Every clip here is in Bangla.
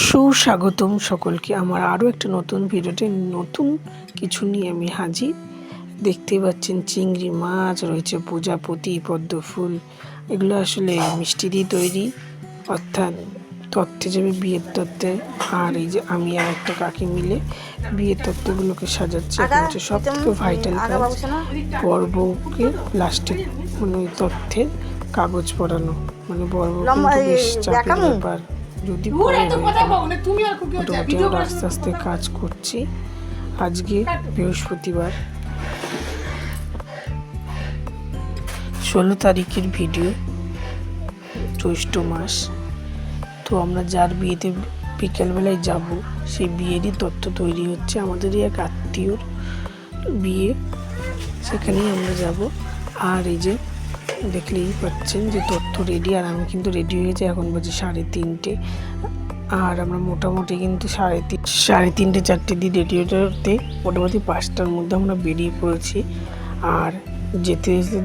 সুস্বাগতম সকলকে। আমার আরও একটা নতুন ভিডিওতে নতুন কিছু নিয়ে আমি হাজির। দেখতেই পাচ্ছেন চিংড়ি মাছ রয়েছে প্রজাপতি পদ্ম ফুল এগুলো আসলে মিষ্টি দিয়ে তৈরি। অর্থাৎ তত্ত্বে যাবে বিয়ের তত্ত্বে। আর এই যে আমি আর একটা কাকি মিলে বিয়ের তত্ত্বগুলোকে সাজাচ্ছি। এখন হচ্ছে সব থেকে ভাইটাল কাজ বর বউকে লাস্টে মানে ওই তথ্যের কাগজ পড়ানো মানে বউ বেশ চাপের ব্যাপার। যদি আস্তে আস্তে কাজ করছি। আজকে বৃহস্পতিবার। ষোলো তারিখের ভিডিও জ্যৈষ্ঠ মাস। তো আমরা যার বিয়েতে বিকেলবেলায় যাব সেই বিয়েরই তত্ত্ব তৈরি হচ্ছে। আমাদেরই এক আত্মীয়র বিয়ে সেখানেই আমরা যাব। আর এই যে দেখলেই পাচ্ছেন যে তথ্য রেডি আর আমি কিন্তু রেডি হয়ে হয়েছে এখন বাজে সাড়ে তিনটে। আর আমরা মোটামুটি কিন্তু সাড়ে তিন, সাড়ে তিনটে, চারটে দিয়ে রেডি হতে মোটামুটি পাঁচটার মধ্যে আমরা বেরিয়ে পড়েছি। আর যেতে যেতে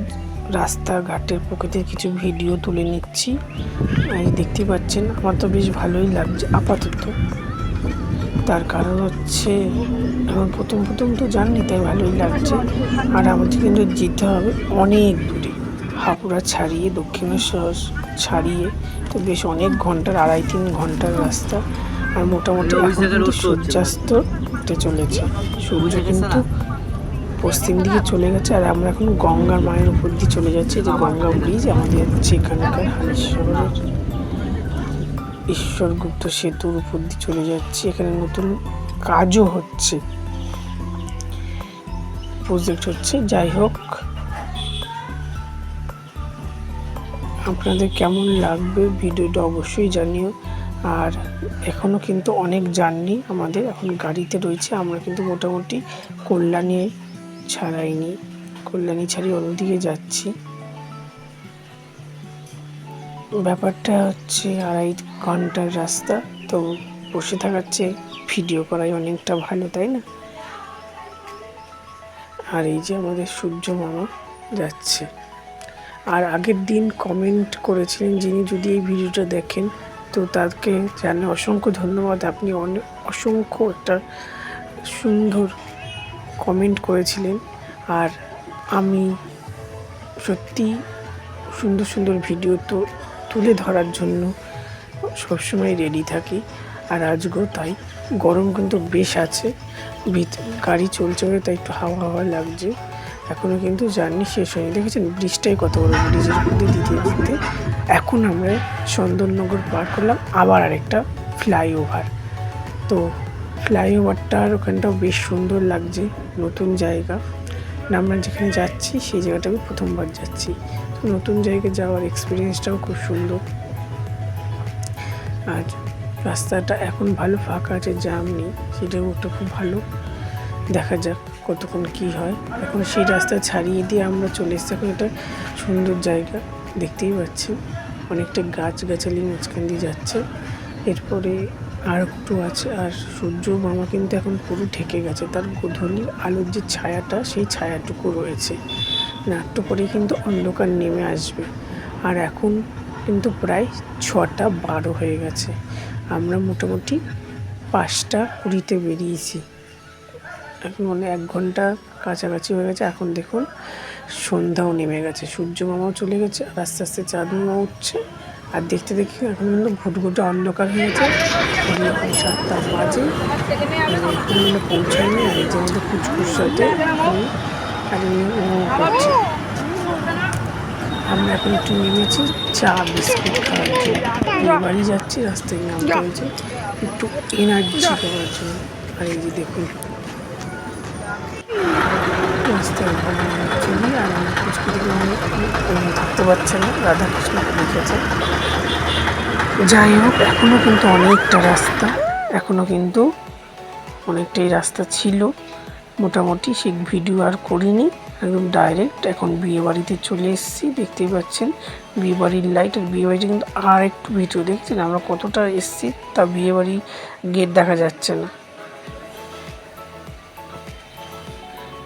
রাস্তাঘাটের প্রকৃতির কিছু ভিডিও তুলে নিচ্ছি। এই দেখতে পাচ্ছেন, আমার তো বেশ ভালোই লাগছে আপাতত। তার কারণ হচ্ছে এখন প্রথম প্রথম তো জাননি তাই ভালোই লাগছে। আর আমাদের কিন্তু যেতে হবে অনেক দূরে। হাপুড়া ছাড়িয়ে দক্ষিণেশ্বর ছাড়িয়ে তো বেশ অনেক ঘণ্টার আড়াই তিন ঘণ্টার রাস্তা। আর মোটামুটি এখন কিন্তু সূর্যাস্ত উঠে চলেছে। সূর্য কিন্তু পশ্চিম দিকে চলে গেছে আর আমরা এখন গঙ্গার মায়ের উপর দিয়ে চলে যাচ্ছি যে গঙ্গা ব্রিজ আমাদের হচ্ছে এখানকার হালেশ্বরের ঈশ্বরগুপ্ত সেতুর উপর দিয়ে চলে যাচ্ছি। এখানে নতুন কাজও হচ্ছে। প্রজেক্ট হচ্ছে। যাই হোক আপনাদের কেমন লাগবে ভিডিওটা অবশ্যই জানিও। আর এখনও কিন্তু অনেক জার্নি আমাদের এখন গাড়িতে রয়েছে, আমরা কিন্তু মোটামুটি কল্যাণী ছাড়াইনি, কল্যাণী ছাড়িয়ে অন্যদিকে যাচ্ছি। ব্যাপারটা হচ্ছে আড়াই ঘণ্টার রাস্তা, তো বসে থাকার চেয়ে ভিডিও করাই অনেকটা ভালো, তাই না? আর এই যে আমাদের সূর্য মামা যাচ্ছে। আর আগের দিন কমেন্ট করেছিলেন যিনি যদি এই ভিডিওটা দেখেন, তো তাকে জানে অসংখ্য ধন্যবাদ। আপনি অনেক অসংখ্য একটা সুন্দর কমেন্ট করেছিলেন। আর আমি সত্যি সুন্দর সুন্দর ভিডিও তো, তুলে ধরার জন্য সবসময় রেডি থাকি। আর আজকেও তাই, গরম কিন্তু বেশ আছে। গাড়ি চলছে তাই একটু হাওয়া হাওয়া লাগছে। এখনও কিন্তু জার্নি শেষ হয়নি। দেখেছেন ব্রিজটাই কত বড় ব্রিজের উপর দিয়ে দিতে এখন আমরা চন্দননগর পার করলাম, আবার আরেকটা ফ্লাইওভার। তো ফ্লাইওভারটার ওখানটাও বেশ সুন্দর লাগছে, নতুন জায়গা। আমরা যেখানে যাচ্ছি, সেই জায়গাটা আমি প্রথমবার যাচ্ছি। তো নতুন জায়গায় যাওয়ার এক্সপিরিয়েন্সটাও খুব সুন্দর। আর রাস্তাটা এখন ভালো ফাঁকা আছে জ্যাম নেই, সেটাও একটা খুব ভালো। দেখা যাক। কতক্ষণ কি হয়? এখন সেই রাস্তা ছাড়িয়ে দিয়ে আমরা চলে এসেছি। এখন একটা সুন্দর জায়গা দেখতেই পাচ্ছি। অনেকটা গাছ গাছালি মাঝখান দিয়ে যাচ্ছে। এরপরে আর একটু আছে, আর সূর্য মামা কিন্তু এখন পুরো ঢেকে গেছে। তার গোধূলির আলোর যে ছায়াটা, সেই ছায়াটুকু রয়েছে। না একটু পরে কিন্তু অন্ধকার নেমে আসবে। আর এখন কিন্তু প্রায় ছটা বারো হয়ে গেছে। আমরা মোটামুটি পাঁচটা কুড়িতে বেরিয়েছি। মানে এক ঘণ্টা কাছাকাছি হয়ে গেছে। এখন দেখুন, সন্ধ্যাও নেমে গেছে। সূর্য মামাও চলে গেছে আর আস্তে আস্তে চাঁদ মামা উঠছে। আর দেখতে দেখি এখন কিন্তু ঘুটঘুটে অন্ধকার হয়ে ঘড়ি সাতটা বাজে। মানে পৌঁছায়নি, আর যে আমাদের কুচকুর সাথে করছে। আমরা এখন একটু নেমেছি, চা, বিস্কুট খাওয়ার জন্য। বাড়ি যাচ্ছি, রাস্তায় নামতে হয়েছে। একটু এনার্জি পাওয়ার জন্য। আর এই যে দেখুন আর থাকতে পারছে না রাধাকৃষ্ণ লিখেছে যাই হোক এখনও কিন্তু অনেকটা রাস্তা এখনও কিন্তু অনেকটাই রাস্তা ছিল মোটামুটি সেই ভিডিও আর করিনি একদম ডাইরেক্ট এখন বিয়ে বাড়িতে চলে এসেছি দেখতেই পাচ্ছেন বিয়ে বাড়ির লাইট আর বিয়ে বাড়িটা কিন্তু আর একটু ভিডিও দেখছেন আমরা কতটা এসেছি তা বিয়ে বাড়ি গেট দেখা যাচ্ছে না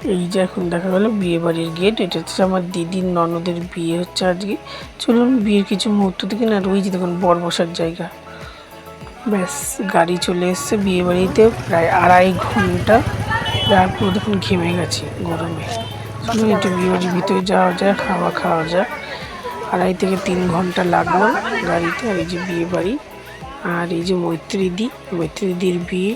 এই যে এখন দেখা গেল বিয়ে বাড়ির গেট এটা হচ্ছে আমার দিদির ননদের বিয়ে হচ্ছে আজকে। চলুন, বিয়ের কিছু মুহূর্ত থেকে না রয়েছে দেখুন, বর বসার জায়গা। ব্যাস, গাড়ি চলে এসছে বিয়ে বাড়িতে প্রায় আড়াই ঘণ্টা। তারপর দেখুন, ঘেমে গেছি গরমে। চলুন, একটু বিয়ে বাড়ির ভিতরে যাওয়া যায় খাওয়া খাওয়া যায় আড়াই থেকে তিন ঘণ্টা লাগল গাড়িতে, আর এই যে বিয়ে বাড়ি। আর এই যে মৈত্রীদি মৈত্রীদির বিয়ে।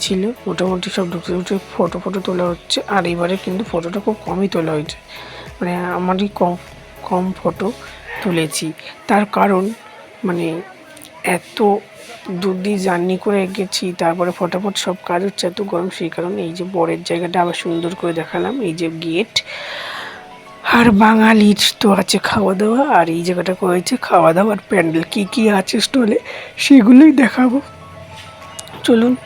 ছিল, মোটামুটি সব ঢুকতে ফটো ফটো তোলা হচ্ছে। আর এবারে কিন্তু ফটোটা খুব কমই তোলা হয়েছে। মানে আমারই কম কম ফটো তুলেছি। তার কারণ মানে এত দূর জার্নি করে গেছি, তারপরে ফটাফট সব কাজ হচ্ছে এত গরম, সেই কারণে এই যে বরের জায়গাটা আবার সুন্দর করে দেখালাম, এই যে গেট আর বাঙালির তো আছে খাওয়া দাওয়া আর এই জায়গাটা করেছে খাওয়া দাওয়া আর প্যান্ডেল। কী কী আছে স্টলে সেগুলোই দেখাবো। চলুন।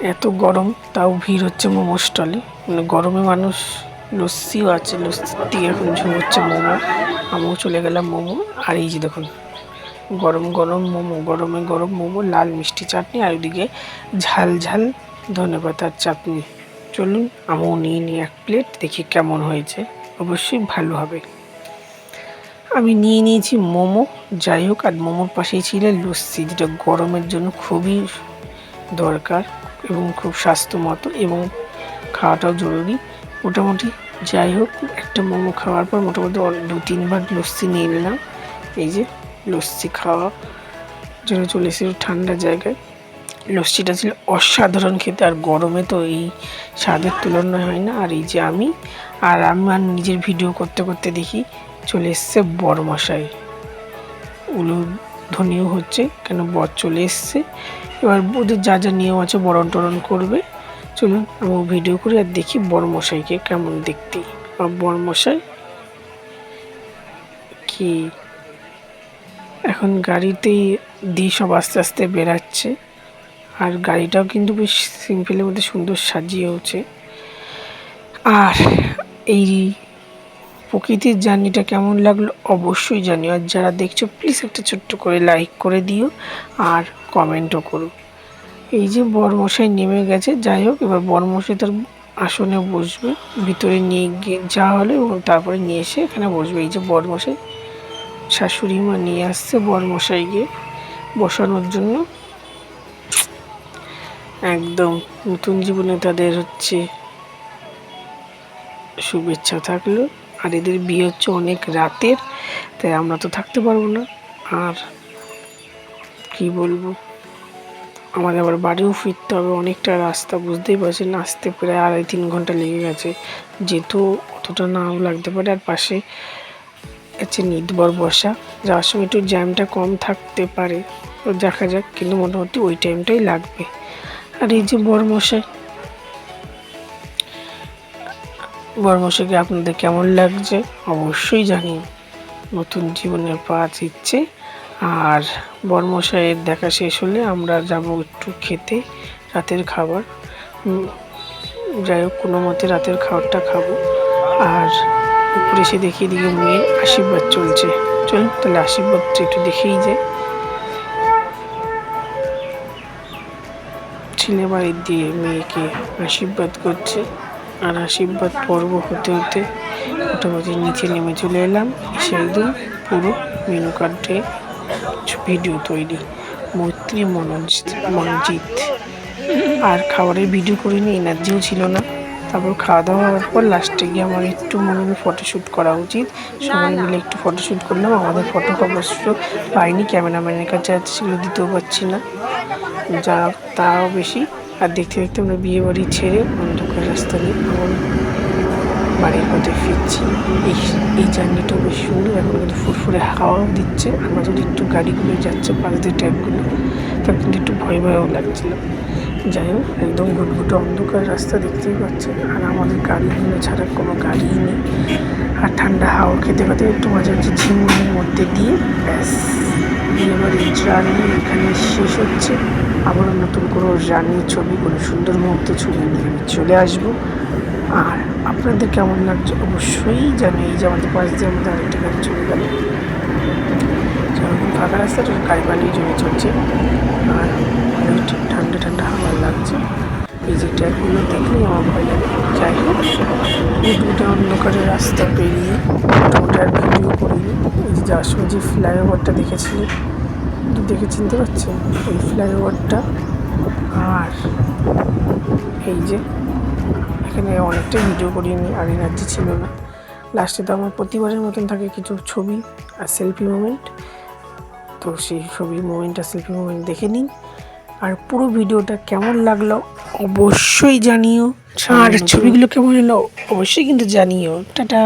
এত গরম, তাও ভিড় হচ্ছে মোমো স্টলে। মানে গরমে মানুষ লস্যিও আছে, লস্যি দিয়ে এখন হচ্ছে মোমো। আমিও চলে গেলাম মোমো। আর এই যে দেখুন, গরম গরম মোমো, গরমে গরম মোমো, লাল মিষ্টি চাটনি, আর ওইদিকে ঝাল ঝাল ধনে পাতার চাটনি। চলুন, আমিও নিয়ে নিই এক প্লেট, দেখি কেমন হয়েছে। অবশ্যই ভালো হবে। আমি নিয়ে নিয়েছি মোমো। যাই হোক, আর মোমোর পাশেই ছিল লস্যি, যেটা গরমের জন্য খুবই দরকার। এবং খুব স্বাস্থ্যমত এবং খাওয়াটাও জরুরি। মোটামুটি যাই হোক, একটা মোমো খাওয়ার পর মোটামুটি দু তিনবার লস্যি নিয়ে নিলাম। এই যে লস্যি খাওয়া জন্য চলে এসেছিল ঠান্ডা জায়গায়। লস্যিটা ছিল অসাধারণ খেতে, আর গরমে তো এই স্বাদের তুলনা হয় না। আর এই যে আমি, আর আমার নিজের ভিডিও করতে করতে দেখি, চলে এসছে বড়মশাই। উলুধ্বনিও হচ্ছে, কেন বর চলে এসছে। এবার ওদের যা যা নিয়ম আছে বরণ টরণ করবে। চলুন আমি ভিডিও করি আর দেখি বড়মশাইকে কেমন দেখতে। আর বড়মশাই কি? এখন গাড়িতেই দিয়ে সব আস্তে আস্তে বেরাচ্ছে আর গাড়িটাও কিন্তু বেশ সিম্পলের মধ্যে সুন্দর সাজিয়েওছে। আর এই প্রকৃতির জার্নিটা কেমন লাগল অবশ্যই জানিও। আর যারা দেখছ প্লিজ একটা ছোট্ট করে লাইক করে দিও আর কমেন্টও করো। এই যে বরমশাই নেমে গেছে, যাই হোক, এবার বরমশাই তার আসনে বসবে, ভিতরে নিয়ে গিয়ে যাওয়া হলো এবং তারপরে নিয়ে এসে এখানে বসবে। এই যে বরমশাই, শাশুড়ি মা নিয়ে আসছে বরমশাইকে বসানোর জন্য। একদম নতুন জীবনে তাদের হচ্ছে শুভেচ্ছা থাকল। আর এদের বিয়ে হচ্ছে অনেক রাতের, তাই আমরা তো থাকতে পারব না। আর কি বলব? আমাদের আবার বাড়িও ফিরতে হবে, অনেকটা রাস্তা, বুঝতেই পারছেন, আসতে প্রায় আড়াই তিন ঘণ্টা লেগে গেছে। যেহেতু অতটা নাও লাগতে পারে, আর পাশে হচ্ছে নিদবর বসা যাওয়ার সময় একটু জ্যামটা কম থাকতে পারে। দেখা যাক, কিন্তু মোটামুটি ওই টাইমটাই লাগবে। আর এই যে বরমশাই বরমশাইকে আপনাদের কেমন লাগছে অবশ্যই জানিও নতুন জীবনের পা দিচ্ছে। আর বরমশাইয়ের দেখা শেষ হলে আমরা যাব একটু খেতে, রাতের খাবার। যাই হোক, কোনো মতে রাতের খাবারটা খাব। আর উপরে এসে দেখি এদিকে মেয়ের আশীর্বাদ চলছে। চলুন তাহলে আশীর্বাদটা একটু দেখেই যায় ছেলে বাড়ির দিয়ে মেয়েকে আশীর্বাদ করছে। আর আশীর্বাদ পর্ব হতে হতে মোটামুটি নিচে নেমে চলে এলাম। এসে একদম পুরো মেনু কার্ডে ভিডিও তৈরি। মৈত্রী মনোজিৎ মনোজিৎ। আর খাবারের ভিডিও করিনি, এনার্জিও ছিল না। তারপর খাওয়া দাওয়া হওয়ার পর লাস্টে গিয়ে আমার একটু মনে হলো ফটোশ্যুট করা উচিত। সবাই মিলে একটু ফটোশ্যুট করলাম। আমাদের ফটো অবশ্য পাইনি ক্যামেরাম্যানের কাছে আছে সেগুলো দিতেও পারছি না। যা তাও বেশি আর দেখতে দেখতে আমরা বিয়ে বাড়ি ছেড়ে অন্ধকার রাস্তা দিয়ে আমার বাড়ির মধ্যে ফিরছি। এই এই জার্নিটা বেশ সুন্দর। এখন কিন্তু ফুরফুরে হাওয়াও দিচ্ছে। আমরা মাঝে একটু গাড়িগুলো যাচ্ছে পাশ দিয়ে ট্যাবগুলো তার কিন্তু একটু ভয় ভয়ও লাগছিল। যাই হোক, একদম ঘুটঘুটে অন্ধকার রাস্তা দেখতেই পাচ্ছেন। আর আমাদের গাড়িগুলো ছাড়া কোনো গাড়িই নেই। আর ঠান্ডা হাওয়া খেতে খেতে একটু মাঝে মাঝে ঝিমুনির মধ্যে দিয়ে। ব্যাস বিয়ে বাড়ির জার্নি এখানে শেষ হচ্ছে। আবারও নতুন কোনো জার্নি ছবি কোনো সুন্দর মুহূর্তে ছবি নিয়ে আমি চলে আসব। আর আপনাদের কেমন লাগছে অবশ্যই জানি এই যে আমাদের পাশ দিয়ে আমাদের আরেকটা গাড়ি চলে গেল। ফাঁকা রাস্তা গাড়ি পালিয়ে জমে চলছে। আর অনেক ঠান্ডা ঠান্ডা হাওয়া লাগছে এই যে ট্যাগগুলো দেখলেই আমার ভয় লাগে যাই হোক এই দুটো অন্ধকারের রাস্তা পেরিয়ে আর ভিডিও করিনি এই যে যাওয়ার সময় যে ফ্লাইওভারটা দেখেছিলেন দেখে চিনতে পারছেন? এই ফ্লাইওভারটা আর এই যে এখানে অনেকটা ভিডিও করিয়ে নিই আর এনার্জি ছিল না। লাস্টে তো আমার প্রতিবারের মতন থাকে কিছু ছবি আর সেলফি মোমেন্ট। তো সেই ছবি মোমেন্ট আর সেলফি মোমেন্ট দেখে নিন আর পুরো ভিডিওটা কেমন লাগল অবশ্যই জানিও। আর ছবিগুলো কেমন এলো অবশ্যই কিন্তু জানিও। টাটা।